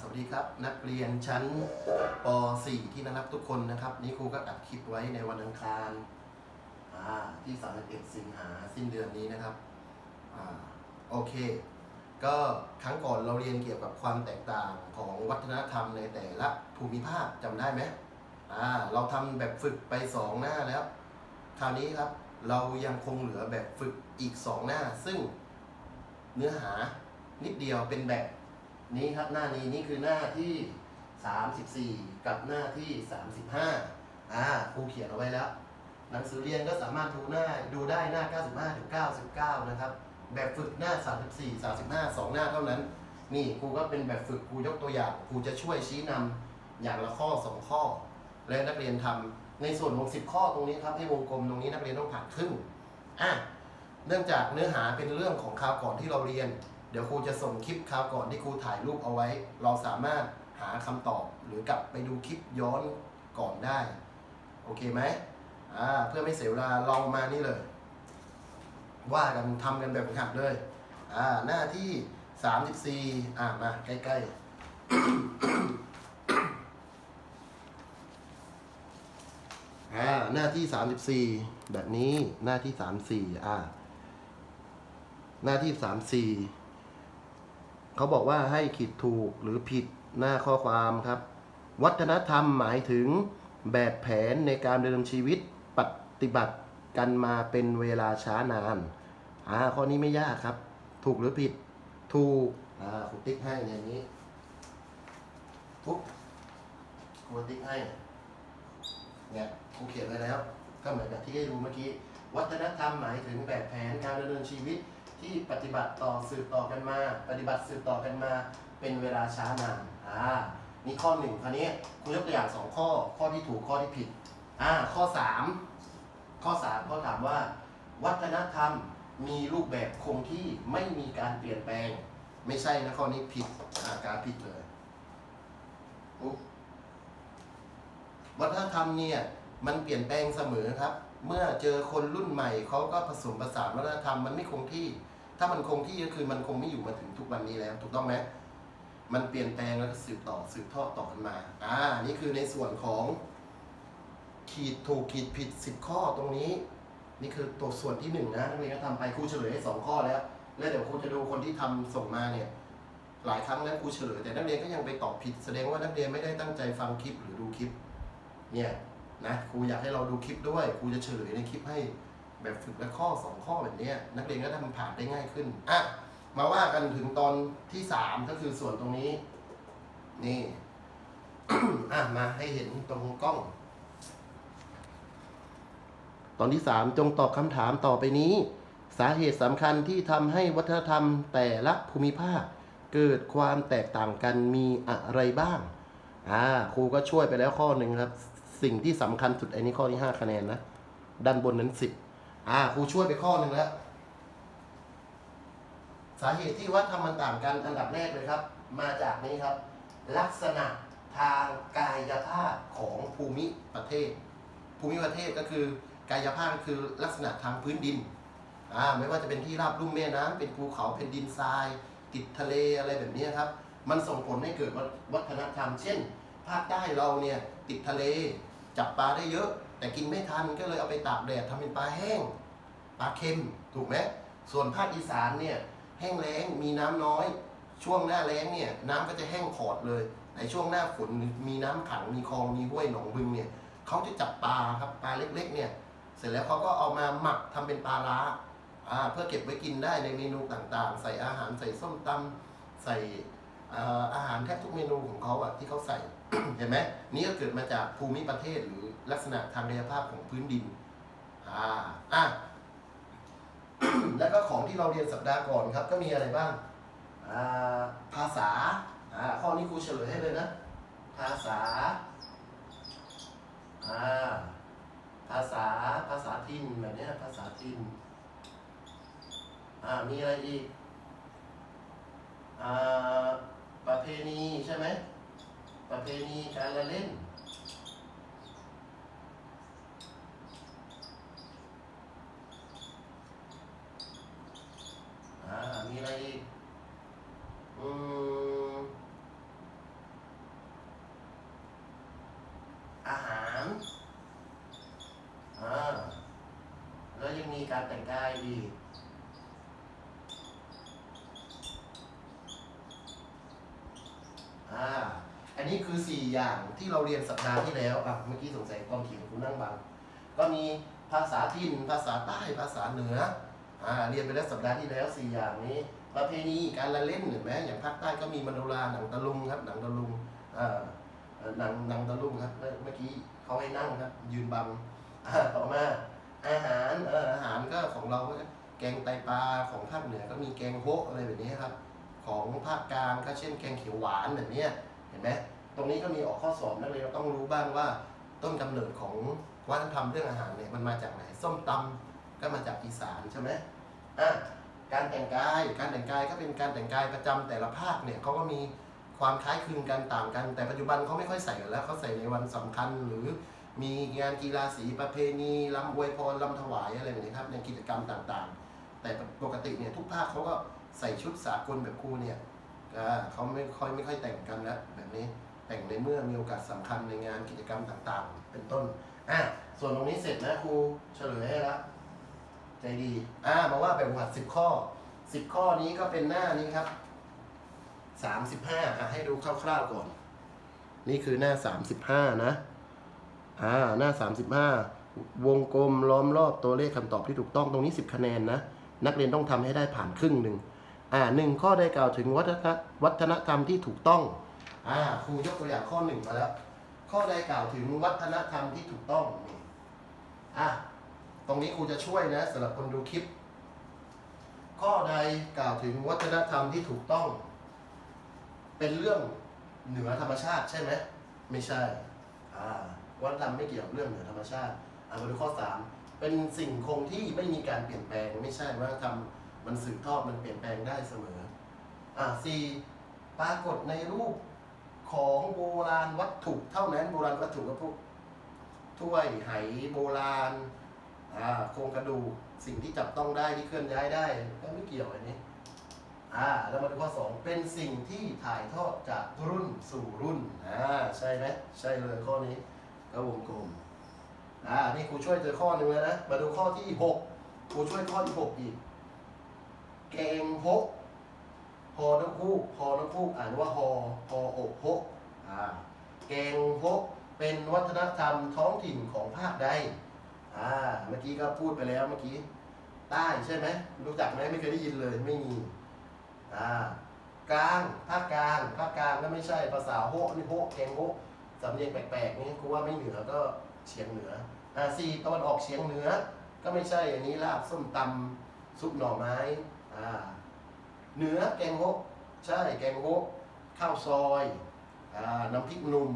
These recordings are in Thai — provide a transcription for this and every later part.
สวัสดีครับนักเรียนชั้นป .4 ที่น่ารักทุกคนนะครับ นี่ครูก็อัดคลิปไว้ในวันอังคารที่31สิงหาสิ้นเดือนนี้นะครับอโอเค ก็ครั้งก่อนเราเรียนเกี่ยวกับความแตกต่างของวัฒนธรรมในแต่ละภูมิภาคจำได้ไหมเราทำแบบฝึกไปสองหน้าแล้ว คราวนี้ครับเรายังคงเหลือแบบฝึกอีกสองหน้า ซึ่งเนื้อหานิดเดียวเป็นแบบ นี้ครับหน้านี้นี่คือหน้าที่ 34 กับหน้าที่ 35อ่าครูเขียนเอาไว้แล้ว หนังสือเรียนก็สามารถดูหน้าดูได้หน้า 95ถึง99 นะครับ แบบฝึกหน้า 34 35 2 หน้าเท่านั้น นี่ครูก็เป็นแบบฝึกครูยกตัวอย่างครูจะช่วยชี้นำอย่างละข้อ 2 ข้อ และนักเรียนทำในส่วนของ10 ข้อตรงนี้ครับให้วงกลมตรงนี้นักเรียนต้องผ่านครึ่งอะเนื่องจากเนื้อหาเป็นเรื่องของคราวก่อนที่เราเรียน เดี๋ยวครูจะส่งคลิปคราวก่อนที่ครูถ่ายรูปเอาไว้ เราสามารถหาคำตอบหรือกลับไปดูคลิปย้อนก่อนได้ โอเคไหมอ่าเพื่อไม่เสียเวลาเรามานี่เลย ว่ากันทำกันแบบหัดเลยอ่าหน้าที่ 34อ่ามาใกล้ๆอ่าหน้าที่ 34 แบบนี้หน้าที่ 34อ่าหน้าที่ 34 เขาบอกว่าให้ขีดถูกหรือผิดหน้าข้อความครับ วัฒนธรรมหมายถึงแบบแผนในการดำเนินชีวิตปฏิบัติกันมาเป็นเวลาช้านานอ่าข้อนี้ไม่ยากครับ ถูกหรือผิด ถูกอ่าครูติ๊กให้อย่างนี้ปุ๊บครูติ๊กให้เนี่ยครูเขียนไว้แล้ว ก็เหมือนกับที่ให้ดูเมื่อกี้ วัฒนธรรมหมายถึงแบบแผนการดำเนินชีวิต ที่ปฏิบัติต่อสืบต่อกันมา ปฏิบัติสืบต่อกันมา เป็นเวลาช้านานอ่านี่ข้อหนึ่งคราวนี้ครูยกตัวอย่างสองข้อ ข้อที่ถูกข้อที่ผิดอ่าข้อสามข้อสามเขาถามว่า วัฒนธรรมมีรูปแบบคงที่ไม่มีการเปลี่ยนแปลง ไม่ใช่นะข้อนี้ผิดอาการผิดเลยวัฒนธรรมเนี่ยมันเปลี่ยนแปลงเสมอครับ เมื่อเจอคนรุ่นใหม่เขาก็ผสมผสานวัฒนธรรมมันไม่คงที่ ถ้ามันคงที่ก็คือมันคงไม่อยู่มาถึงทุกวันนี้แล้ว ถูกต้องไหมมันเปลี่ยนแปลงแล้วก็สืบต่อสืบทอดต่อกันมา อ่า นี่คือในส่วนของขีดถูกขีดผิดสิบข้อตรงนี้ นี่คือตัวส่วนที่หนึ่งนะนักเรียนก็ทำไปครูเฉลยให้สองข้อแล้ว แล้วเดี๋ยวครูจะดูคนที่ทำส่งมาเนี่ย หลายครั้งแล้วครูเฉลยแต่นักเรียนก็ยังไปตอบผิด แสดงว่านักเรียนไม่ได้ตั้งใจฟังคลิปหรือดูคลิป เนี่ยนะครูอยากให้เราดูคลิปด้วยครูจะเฉลยในคลิปให้ แบบฝึกและข้อสองข้อแบบนี้นักเรียนก็ทำผ่านได้ง่ายขึ้นอะมาว่ากันถึงตอนที่สามก็คือส่วนตรงนี้ นี่อะมาให้เห็นตรงกล้อง ตอนที่สามจงตอบคำถามต่อไปนี้ สาเหตุสำคัญที่ทำให้วัฒนธรรมแต่ละภูมิภาค เกิดความแตกต่างกันมีอะไรบ้างอ่าครูก็ช่วยไปแล้วข้อหนึ่งครับ สิ่งที่สำคัญสุดไอ้นี้ข้อที่ห้าคะแนนนะ ด้านบนนั้นสิบ อ่าครูช่วยไปข้อหนึ่งแล้ว สาเหตุที่วัฒนธรรมมันต่างกันอันดับแรกเลยครับ มาจากนี้ครับ ลักษณะทางกายภาพของภูมิประเทศ ภูมิประเทศก็คือกายภาพคือลักษณะทางพื้นดินอ่าไม่ว่าจะเป็นที่ราบลุ่มแม่น้ำเป็นภูเขาเป็นดินทราย ติดทะเลอะไรแบบนี้ครับ มันส่งผลให้เกิดวัฒนธรรม เช่น ภาคใต้เราเนี่ยติดทะเล จับปลาได้เยอะ แต่กินไม่ทันก็เลยเอาไปตากแดดทำเป็นปลาแห้งปลาเค็มถูกไหมส่วนภาคอีสานเนี่ยแห้งแล้งมีน้ำน้อย ช่วงหน้าแล้งเนี่ยน้ำก็จะแห้งขอดเลยในช่วงหน้าฝนมีน้ำขังมีคลองมีห้วยหนองบึงเนี่ยเขาจะจับปลาครับปลาเล็กๆเนี่ยเสร็จแล้วเขาก็เอามาหมักทำเป็นปลาล้าเพื่อเก็บไว้กินได้ในเมนูต่างๆ ใส่อาหารใส่ส้มตำใส่ อาหารแทบทุกเมนูของเขาอะที่เขาใส่ เห็นไหมนี่ก็เกิดมาจากภูมิประเทศหรือลักษณะทางกายภาพของพื้นดินอ่าอะแล้วก็ของที่เราเรียนสัปดาห์ก่อนครับ ก็มีอะไรบ้างอ่าภาษาอ่าข้อนี้ครูเฉลยให้เลยนะ ภาษาอ่าภาษาภาษาถิ่นแบบนี้ภาษาถิ่นอ่ามีอะไรอีกอ่า ประเพณีใช่ไหม ประเพณีการละเล่น อ่า มีอะไรอีก อืออาหาร อ่า แล้วยังมีการแต่งกายอีก นนี้คือ 4 อย่างที่เราเรียนสัปดาห์ที่แล้วอะเมื่อกี้สงสัยความเขียนคุณนั่งบัง ก็มีภาษาถิ่นภาษาใต้ภาษาเหนืออ่าเรียนไปแล้วสัปดาห์ที่แล้ว 4 อย่างนี้ ประเพณีการละเล่นเห็นไหมอย่างภาคใต้ก็มีมโนราหนังตะลุงครับหนังตะลุงอ่าหนังหนังตะลุงครับเมื่อกี้เขาให้นั่งครับ ยืนบังอ่าต่อมาอาหารเอออาหารก็ของเราแกงไตปลาของภาคเหนือก็มีแกงโฮะอะไรแบบนี้ครับ ของภาคกลางก็เช่นแกงเขียวหวานแบบนี้เห็นไหม ตรงนี้ก็มีออกข้อสอบนักเรียนต้องรู้บ้างว่าต้นกำเนิดของวัฒนธรรมเรื่องอาหารเนี่ยมันมาจากไหนส้มตำก็มาจากอีสานใช่ไหมอะการแต่งกายการแต่งกายก็เป็นการแต่งกายประจำแต่ละภาคเนี่ยเขาก็มีความคล้ายคลึงกันต่างกัน แต่ปัจจุบันเขาไม่ค่อยใส่กันแล้วเขาใส่ในวันสำคัญหรือมีงานกีฬาสีประเพณีลำอวยพรลำถวายอะไรแบบนี้ครับในกิจกรรมต่างๆ แต่ปกติเนี่ยทุกภาคเขาก็ใส่ชุดสากลแบบครูเนี่ยอ่าเขาไม่ค่อยไม่ค่อยแต่งกันแล้วแบบนี้ แต่งในเมื่อมีโอกาสสำคัญในงานกิจกรรมต่างๆ เป็นต้น อะ ส่วนตรงนี้เสร็จนะครูเฉลยให้ละใจดี อ่ามาว่าแบบหัดสิบข้อสิบข้อนี้ก็เป็นหน้านี้ครับสามสิบห้าอะให้ดูคร่าวๆก่อน นี่คือหน้าสามสิบห้านะ อ่า หน้าสามสิบห้าวงกลมล้อมรอบตัวเลขคำตอบที่ถูกต้องตรงนี้สิบคะแนนนะ นักเรียนต้องทำให้ได้ผ่านครึ่งหนึ่ง อ่าหนึ่งข้อได้กล่าวถึงวัฒนวัฒนธรรมที่ถูกต้อง อ่าครูยกตัวอย่างข้อหนึ่งมาแล้ว ข้อใดกล่าวถึงวัฒนธรรมที่ถูกต้องนี่อะตรงนี้ครูจะช่วยนะสำหรับคนดูคลิป ข้อใดกล่าวถึงวัฒนธรรมที่ถูกต้อง เป็นเรื่องเหนือธรรมชาติใช่ไหมไม่ใช่อ่าวัฒนธรรมไม่เกี่ยวกับเรื่องเหนือธรรมชาติอ่ามาดูข้อสามเป็นสิ่งคงที่ไม่มีการเปลี่ยนแปลงไม่ใช่วัฒนธรรมมันสืบทอดมันเปลี่ยนแปลงได้เสมออ่าสี่ปรากฏในรูป ของโบราณวัตถุเท่านั้นโบราณวัตถุก็พวกถ้วยไหโบราณโครงกระดูกสิ่งที่จับต้องได้ที่เคลื่อนย้ายได้ก็ไม่เกี่ยวอันนี้อ่าแล้วมาดูข้อสองเป็นสิ่งที่ถ่ายทอดจากรุ่นสู่รุ่นอ่าใช่ไหมใช่เลยข้อนี้ก็วงกลมอ่านี่ครูช่วยเจอข้อหนึ่งแล้วนะมาดูข้อที่หกครูช่วยข้อที่หกอีก แกงฮก ฮอนกฮูกฮอนกฮูกอ่านว่าฮอฮออกฮกอ่าแกงฮกเป็นวัฒนธรรมท้องถิ่นของภาคใดอ่าเมื่อกี้ก็พูดไปแล้วเมื่อกี้ใต้ใช่ไหมรู้จักไหมไม่เคยได้ยินเลยไม่มีอ่ากลางภาคกลางภาคกลางก็ไม่ใช่ภาษาโฮนี่โฮแกงโฮสำเนียงแปลกๆนี่กูว่าไม่เหนือก็เฉียงเหนืออ่าสี่ตะวันออกเฉียงเหนือ ก็ไม่ใช่อันนี้ลาบส้มตำซุปหน่อไม้อ่า เหนือแกงโฮะใช่แกงโฮะข้าวซอยอน้ำพริกหนุ่ม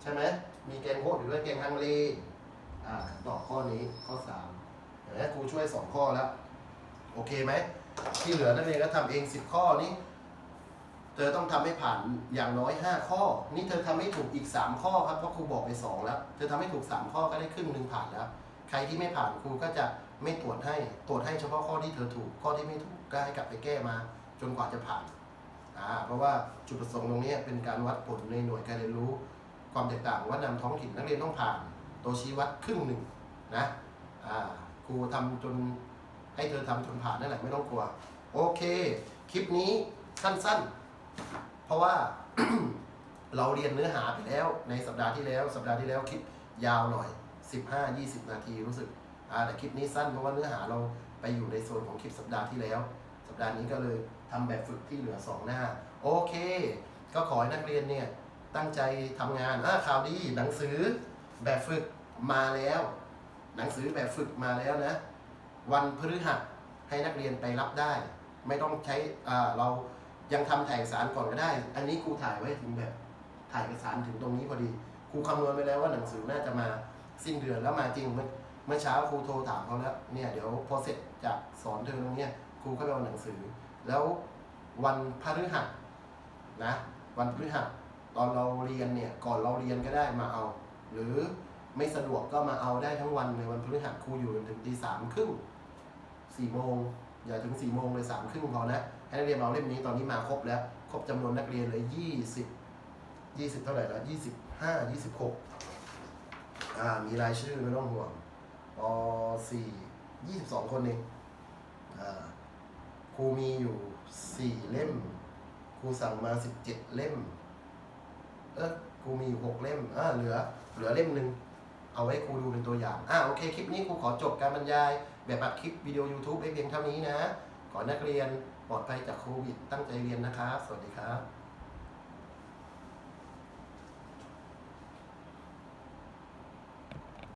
ใช่ไหมมีแกงโฮะอยู่ด้วยแกงฮังเลอ่าตอบข้อนี้ข้อสามเห็นไหมครูช่วยสองข้อแล้ว โอเคไหม ที่เหลือนักเรียนก็ทำเองสิบข้อนี้ เธอต้องทำให้ผ่านอย่างน้อย5ข้อ นี่เธอทำให้ถูกอีก3ข้อครับเพราะครูบอกไป2แล้ว เธอทำให้ถูก3ข้อก็ได้ครึ่งหนึ่งผ่านแล้ว ใครที่ไม่ผ่านครูก็จะไม่ตรวจให้ตรวจให้เฉพาะข้อที่เธอถูก ข้อที่ไม่ถูกก็ให้กลับไปแก้มา จนกว่าจะผ่านอ่าเพราะว่าจุดประสงค์ตรงนี้เป็นการวัดผลในหน่วยการเรียนรู้ ความแตกต่างว่านำท้องถิ่นนักเรียนต้องผ่าน ตัวชี้วัดครึ่งหนึ่งนะอ่าครูทำจนให้เธอทำจนผ่านนั่นแหละไม่ต้องกลัว โอเค คลิปนี้สั้นๆ เพราะว่าเราเรียนเนื้อหาไปแล้วในสัปดาห์ที่แล้ว สัปดาห์ที่แล้วคลิปยาวหน่อย 15-20 นาทีรู้สึกอ่าแต่คลิปนี้สั้นเพราะว่าเนื้อหาเราไปอยู่ในโซนของคลิปสัปดาห์ที่แล้ว สัปดาห์นี้ก็เลยทำแบบฝึกที่เหลือ 2 หน้า โอเค ก็ขอให้นักเรียนเนี่ยตั้งใจทำงานอ่าข่าวดีหนังสือแบบฝึกมาแล้ว หนังสือแบบฝึกมาแล้วนะ วันพฤหัสให้นักเรียนไปรับได้ ไม่ต้องใช้อ่าเรายังทำถ่ายเอกสารก่อนก็ได้ อันนี้ครูถ่ายไว้ถึงแบบถ่ายเอกสารถึงตรงนี้พอดีครูคำนวณไปแล้วว่าหนังสือน่าจะมา สิ้นเดือนแล้วมาจริงเมื่อเมื่อเช้าครูโทรถามเขาแล้วเนี่ยเดี๋ยวพอเสร็จจากสอนเธอตรงเนี้ยครูก็ไปเอาหนังสือ แล้ววันพฤหัสนะวันพฤหัสตอนเราเรียนเนี่ยก่อนเราเรียนก็ได้มาเอา หรือไม่สะดวกก็มาเอาได้ทั้งวันในวันพฤหัสครูอยู่จนถึงตีสามครึ่งสี่โมงอย่าถึงสี่โมงเลยสามครึ่งพอนะให้นักเรียนมาเอาเล่มนี้ตอนนี้มาครบแล้ว ครบจำนวนนักเรียนเลยยี่สิบยี่สิบเท่าไหร่แล้วยี่สิบห้ายี่สิบหก อ่า มีรายชื่อไม่ต้องห่วงปสี่ยี่สิบสองคนเอง อ่า ครูมีอยู่สี่เล่ม ครูสั่งมาสิบเจ็ดเล่ม เออครูมีอยู่หกเล่ม อ่า เหลือ เหลือเล่มหนึ่ง เอาไว้ครูดูเป็นตัวอย่าง อ่า โอเค คลิปนี้ครูขอจบการบรรยาย แบบอัดคลิปวิดีโอ YouTube ไว้เพียงเท่านี้นะ ขอนักเรียนปลอดภัยจากโควิด ตั้งใจเรียนนะครับ สวัสดีครับ